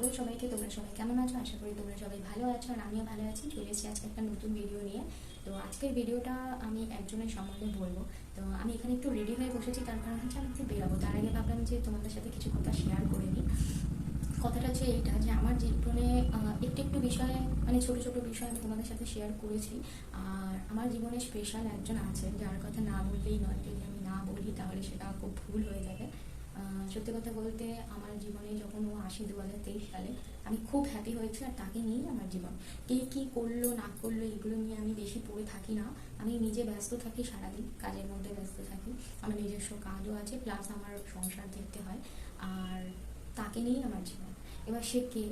Hello সবাইকে, তোমরা সবাই কেমন আছো? আশা করি তোমরা সবাই ভালো আছো আর আমিও ভালো আছি। চলে এসেছি আজকে একটা নতুন ভিডিও নিয়ে। তো আজকের ভিডিওটা আমি একজনের সম্বন্ধে বলব। তো আমি এখানে একটু রেডি হয়ে বসেছি, তার কারণ হচ্ছে আমি একটু বেরাবো। তার আগে ভাবলাম যে তোমাদের সাথে কিছু কথা শেয়ার করে নিই। কথাটা হচ্ছে এইটা যে আমার জীবনে একটু একটু বিষয়ে মানে ছোট ছোট বিষয় আমি তোমাদের সাথে শেয়ার করেছি। আর আমার জীবনে স্পেশাল একজন আছে যার কথা না বললেই নয়। যদি আমি না বলি, তাহলে সেটা খুব ভুল হয়ে যাবে। সত্যি কথা বলতে আমার জীবনে যখন ও আসে দু হাজার তেইশ সালে, আমি খুব হ্যাপি হয়েছি আর তাকে নিয়েই আমার জীবন। কে কী করল, না করল, এগুলো নিয়ে আমি বেশি পড়ে থাকি না। আমি নিজে ব্যস্ত থাকি সারাদিন, কাজের মধ্যে ব্যস্ত থাকি। আমার নিজস্ব কাজও আছে প্লাস আমার সংসার দেখতে হয়। আর তাকে নিয়েই আমার জীবন। এবার সে কে?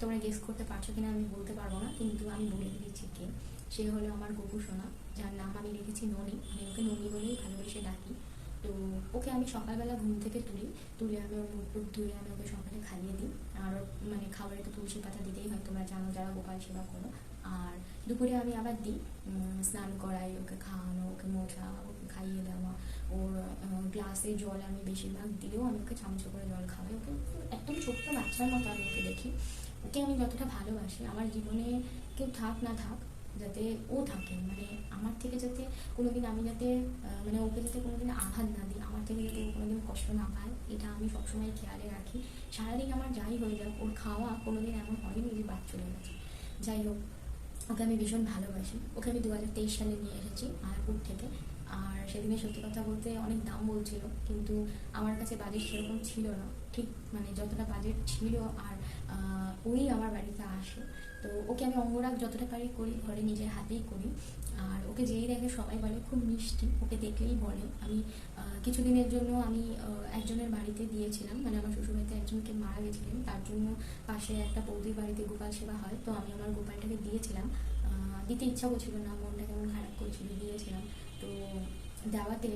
তোমরা গেস করতে পারছ কিনা আমি বলতে পারব না, কিন্তু আমি বলে দিয়েছি কে। সে হলো আমার গপু সোনা, যার নাম আমি রেখেছি ননি। আমি ওকে ননি বলেই ভালোবেসে ডাকি। তো ওকে আমি সকালবেলা ঘুম থেকে তুলি, তুলে আমি ওর মুখ টুক ধুয়ে আমি ওকে সকালে খাইয়ে দিই। আর মানে খাবারে তো তুলসী পাতা দিতেই হয়, তোমরা জানো যারা গোপাল সেবা করো। আর দুপুরে আমি আবার দিই স্নান করাই, ওকে খাওয়ানো, ওকে মোছা, ওকে খাইয়ে দেওয়া। ওর গ্লাসে জল আমি বেশিরভাগ দিলেও আমি ওকে চামচ করে জল খাওয়াই। ওকে একদম ছোট্ট বাচ্চার মতো আমি ওকে দেখি। ওকে আমি যতটা ভালোবাসি, আমার জীবনে কেউ থাক না থাক যাতে ও থাকে। মানে আমার থেকে যাতে কোনোদিন আমি যাতে মানে ওকে যাতে কোনোদিন আঘাত না দিই, আমার থেকে যাতে কোনো কোনোদিন কষ্ট না পায়, এটা আমি সবসময় খেয়ালে রাখি। সারাদিন আমার যাই হয়ে যাক, ওর খাওয়া কোনোদিন এমন হয়নি যে বাদ চলে গেছে। যাই হোক, ওকে আমি ভীষণ ভালোবাসি। ওকে আমি দু হাজার তেইশ সালে নিয়ে এসেছি, মায়াপুর থেকে। আর সেদিনে সত্যি কথা বলতে অনেক দাম বলছিল, কিন্তু আমার কাছে বাজেট সেরকম ছিল না। ঠিক মানে যতটা বাজেট ছিল আর ওই আমার বাড়িতে আসে। তো ওকে আমি অঙ্গরাগ যতটা পারি করি, ঘরে নিজের হাতেই করি। আর ওকে যেই দেখে সবাই বলে, খুব মিষ্টি, ওকে দেখলেই বলে। আমি কিছুদিনের জন্য আমি একজনের বাড়িতে দিয়েছিলাম মানে আমার শ্বশুরবাড়িতে একজনকে মারা গেছিলেন। তার জন্য পাশে একটা বৌদির বাড়িতে গোপাল সেবা হয়। তো আমি আমার গোপালটাকে দিয়েছিলাম। দিতে ইচ্ছা করছিল না, মনটা কেমন খারাপ করছিল, দিয়েছিলাম। তো দেওয়াতে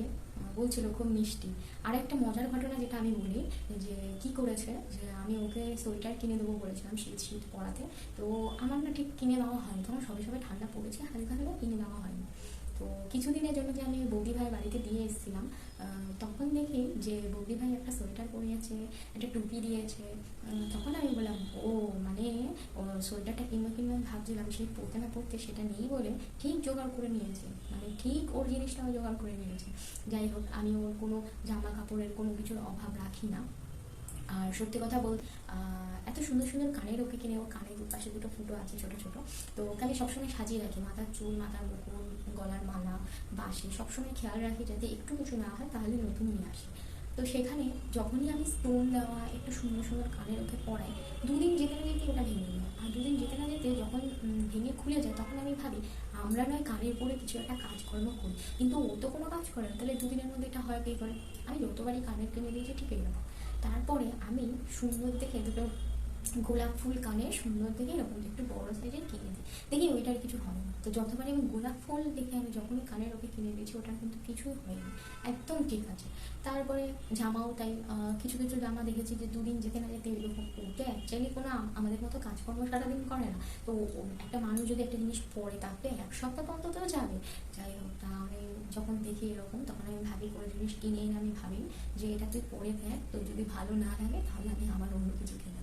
বলছিল খুব মিষ্টি। আর একটা মজার ঘটনা যেটা আমি বলি, যে কি করেছে, যে আমি ওকে সোয়েটার কিনে দেবো বলেছিলাম শীত শীত পড়াতে তো আমার না ঠিক কিনে দেওয়া হয়নি তখন সবে সবে ঠান্ডা পড়েছে, হালকা হালকা কিনে দেওয়া হয়নি। তো কিছুদিনের জন্য যে আমি বৌদি ভাই বাড়িতে দিয়ে এসেছিলাম তখন দেখি যে বৌদি ভাই একটা সোয়েটার পরিয়েছে, একটা টুপি দিয়েছে। তখন আমি বললাম, ও মানে সোয়েটারটা কিনবো কিনবো ভাবছিলাম, সেই পড়তে না পড়তে সেটা নেই বলে ঠিক জোগাড় করে নিয়েছে। মানে ঠিক ওর জিনিসটাও জোগাড় করে নিয়েছে। যাই হোক, আমি ওর কোনো জামা কাপড়ের কোনো কিছুর অভাব রাখি না। আর সত্যি কথা বল এত সুন্দর সুন্দর কানের ওকে কিনে, ওর কানের দুপাশে দুটো ফুটো আছে ছোট ছোট, তো ওকে আমি সবসময় সাজিয়ে রাখি। মাথার চুল, মাথার মুকুল গলার মালা বাসে সবসময় খেয়াল রাখি যাতে একটু কিছু না হয়, তাহলে নতুন নিয়ে আসে। তো সেখানে যখনই আমি স্টোন দেওয়া, একটু সুন্দর সুন্দর কানের ওকে পরাই, দুদিন যেতে না যেতে ওটা ভেঙে যায়। আর দুদিন যেতে না যেতে যখন ভেঙে খুলে যায়, তখন আমি ভাবি, আমরা নয় কানের পরে কিছু একটা কাজকর্ম করি। কিন্তু ও তো কোনো কাজ করে না, তাহলে দুদিনের মধ্যে এটা হয় কী করে? আমি যতবারই কানের কিনে দিয়েছি, ঠিক এরকম তারপরে আমি সুন্দর দেখে দুটো গোলাপ ফুল কানে সুন্দর দেখে এরকম একটু বড় সাইজের কিনে দিই। দেখি ওইটার কিছু হবে না। তো যতবারই আমি গোলাপ ফুল দেখে আমি যখনই কানের ওকে কিনে দিয়েছি, ওটার কিন্তু কিছুই হয়নি। একদম ঠিক আছে। তারপরে জামাও তাই কিছু কিছু জামা দেখেছি যে দুদিন যেতে না যেতে এরকম ও তো অ্যাকচুয়ালি কোনো আমাদের মতো কাজকর্ম সারাদিন করে না। তো একটা মানুষ যদি একটা জিনিস পরে তাকে এক সপ্তাহ তো অন্তত যাবে। যাই হোক তাহলে যখন দেখি এরকম, তখন আমি ভাবি কোনো জিনিস কিনে এনে আমি ভাবি যে এটা তুই পরে দেখ তো যদি ভালো না লাগে তাহলে আমি আমার অন্য কিছু কিনে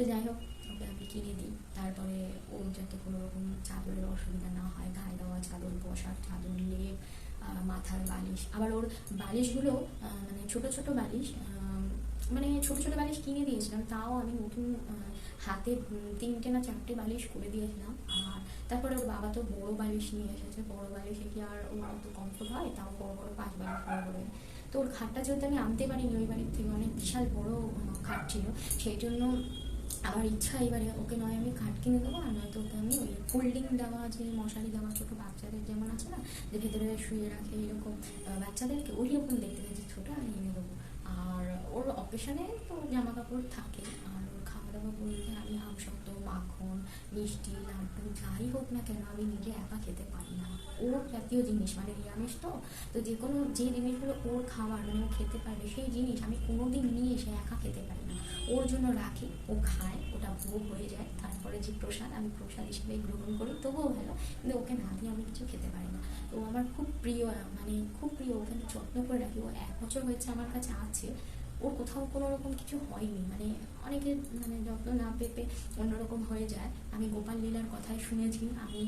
তো যাই হোক, ওকে আমি কিনে দিই। তারপরে ওর যাতে কোনো রকম চাদরের অসুবিধা না হয়, গায়ে দেওয়া চাদর বসার চাদর, লেপ মাথার বালিশ। আবার ওর বালিশগুলো মানে ছোট ছোট বালিশ মানে ছোট ছোট বালিশ কিনে দিয়েছিলাম। তাও আমি নতুন হাতে তিনটে না চারটে বালিশ করে দিয়েছিলাম। আর তারপরে ওর বাবা তো বড় বালিশ নিয়ে এসেছে। বড় বালিশে কি আর ওর অত কমফোর্ট হয়? তাও বড় বড় পাঁচ বালিশ বড় বড় তো ওর খাটটা যেহেতু আমি আনতে পারিনি, ওই বাড়ির থেকে অনেক বিশাল বড় খাট ছিল, সেই জন্য আমার ইচ্ছা এবারে ওকে নয় আমি খাট কিনে দেবো আর নয়তো ওকে আমি ওই ফোল্ডিং দেওয়া যে মশারি দেওয়া ছোটো বাচ্চাদের যেমন আছে না, যে ভেতরে শুয়ে রাখে এরকম বাচ্চাদেরকে ওই রকম দেখতে পেয়েছি ছোটো আমি এনে দেবো ওর অকেশনে তো জামা কাপড় থাকে। আর ওর খাওয়া দাওয়া বলতে আমি আমসত্ব মাখন, মিষ্টি, লাড্ডু যাই হোক না কেন, আমি নিজে একা খেতে পারি না। ওর জাতীয় জিনিস মানে নিরামিষ তো। তো যে কোনো যে জিনিসগুলো ওর খাওয়ার মানে ও খেতে পারবে, সেই জিনিস আমি কোনোদিন নিয়ে এসে একা খেতে পারি না। ওর জন্য রাখি, ও খায়, ওটা ভোগ হয়ে যায়। তারপরে যে প্রসাদ, আমি প্রসাদ হিসেবে গ্রহণ করি, তবুও ভালো। কিন্তু ওকে না দিয়ে আমি কিছু খেতে পারি না। তো আমার খুব প্রিয় মানে খুব প্রিয় আমি যত্ন করে রাখি। ও এক বছর হয়েছে আমার কাছে আছে। ওর কোথাও কোনো রকম কিছু হয়নি। মানে অনেকে মানে যত্ন না পেপে অন্যরকম হয়ে যায়। আমি গোপাল লীলার কথাই শুনেছি। আমি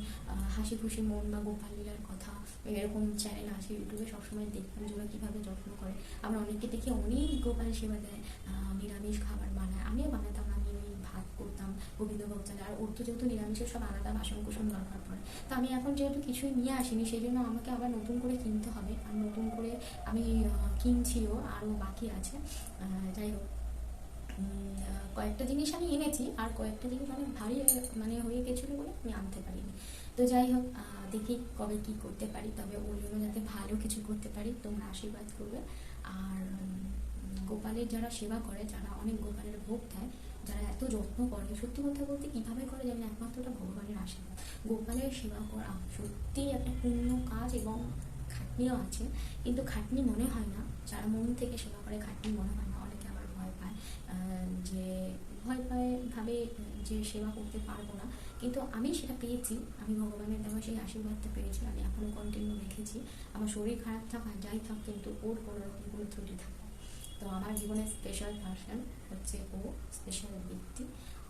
হাসি খুশি মন বা গোপাল লীলার কথা এরকম চ্যানেল আছে ইউটিউবে সবসময় দেখতাম যে কীভাবে যত্ন করে। আমরা অনেকে দেখি, অনেক গোপাল সেবা দেয় নিরামিষ খাবার বানায়। আমিও বানাতাম। করতাম গোবিন্দভোগ চালে আর ওর যেহেতু নিরামিষের, সব আলাদা বাসন কুসন দরকার পড়ে। তো আমি এখন যেহেতু কিছুই নিয়ে আসিনি, সেই জন্য আমাকে আবার নতুন করে কিনতে হবে। আর নতুন করে আমি কিনছিও, আরও বাকি আছে। যাই হোক। কয়েকটা জিনিস আমি এনেছি, আর কয়েকটা জিনিস অনেক ভারী মানে হয়ে গেছিল বলে আমি আনতে পারিনি। তো যাই হোক দেখি কবে কি করতে পারি। তবে ওর জন্য যাতে ভালো কিছু করতে পারি, তোমরা আশীর্বাদ করবে। আর গোপালের যারা সেবা করে যারা অনেক গোপালের ভোগ দেয় যারা এত যত্ন করে সত্যি কথা বলতে কীভাবে করে জানি না, একমাত্র ওটা ভগবানের আশীর্বাদ। গোপালের সেবা করা সত্যিই একটা পূর্ণ কাজ এবং খাটনিও আছে কিন্তু খাটনি মনে হয় না। যারা মন থেকে সেবা করে খাটনি মনে হয় না। অনেকে আবার ভয় পায় যে ভয় পায় ভাবে যে সেবা করতে পারব না। কিন্তু আমি সেটা পেয়েছি। আমি ভগবানের দেওয়া সেই আশীর্বাদটা পেয়েছি। আমি এখনও কন্টিনিউ রেখেছি। আমার শরীর খারাপ থাক যাই থাক কিন্তু ওর কোনো রকম কোনো ত্রুটি থাকে। তো আমার জীবনের স্পেশাল পার্সন হচ্ছে ও স্পেশাল ব্যক্তি।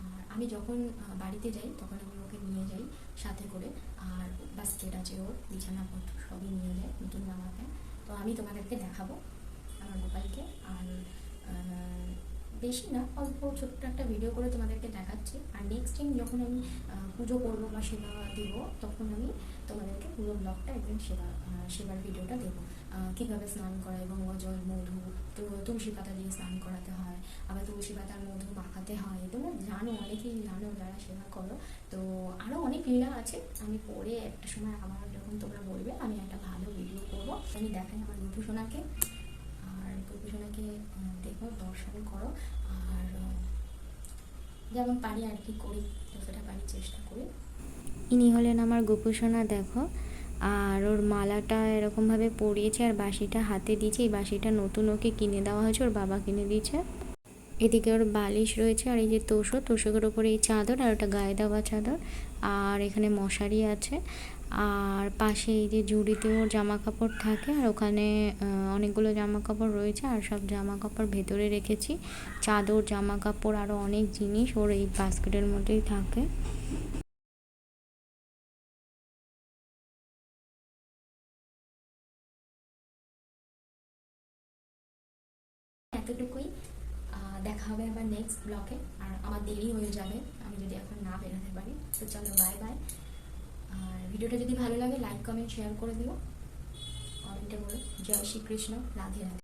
আর আমি যখন বাড়িতে যাই, তখন আমি ওকে নিয়ে যাই সাথে করে। আর বাস্কেট আছে ওর বিছানাপত্র সবই নিয়ে যায় নতুন জামা প্যান্ট তো আমি তোমাদেরকে দেখাবো আমার গোপালকে। আর বেশি না, অল্প ছোট্ট একটা ভিডিও করে তোমাদেরকে দেখাচ্ছি। আর নেক্সট টাইম যখন আমি পুজো করব বা সেবা দেবো, তখন আমি তোমাদেরকে পুরো ব্লগটা একদিন সেবা সেবার ভিডিওটা দেবো কীভাবে স্নান করায় গঙ্গা অজল মধু তো তুলসী পাতা দিয়ে স্নান করাতে হয় আবার তুলসী পাতার মধু মাখাতে হয়। তোমরা জানো অনেকেই জানো যারা সেবা করো। তো আরও অনেক লীলা আছে। আমি পরে একটা সময় আবার যখন তোমরা বলবে আমি একটা ভালো ভিডিও করব। আমি দেখাই আমার গোপুসোনাকে আর আহ, দেখো দর্শন করো। আর যেমন পারি আর কি করি যতটা পারি চেষ্টা করি। ইনি হলেন আমার গোপুসোনা দেখো। আর ওর মালাটা এরকমভাবে পরিয়েছে আর বাঁশিটা হাতে দিয়েছে। এই বাঁশিটা নতুন ওকে কিনে দেওয়া হয়েছে, ওর বাবা কিনে দিয়েছে। এদিকে ওর বালিশ রয়েছে আর এই যে তোষক তোষকের ওপরে এই চাদর আর ওটা গায়ে দেওয়া চাদর। আর এখানে মশারি আছে। আর পাশে এই যে জুড়িতে ওর জামা কাপড় থাকে আর ওখানে অনেকগুলো জামা কাপড় রয়েছে আর সব জামা কাপড় ভেতরে রেখেছি। চাদর জামা কাপড় আরও অনেক জিনিস ওর এই বাস্কেটের মধ্যেই থাকে। এতটুকুই। দেখা হবে আবার নেক্সট ব্লকে আর আমার দেরি হয়ে যাবে, আমি যদি এখন না বেরোতে পারি। তো চলো বাই বাই আর ভিডিওটা যদি ভালো লাগে লাইক কমেন্ট শেয়ার করে দিও। কমেন্টে বলো, জয় শ্রীকৃষ্ণ, রাধে রাধে।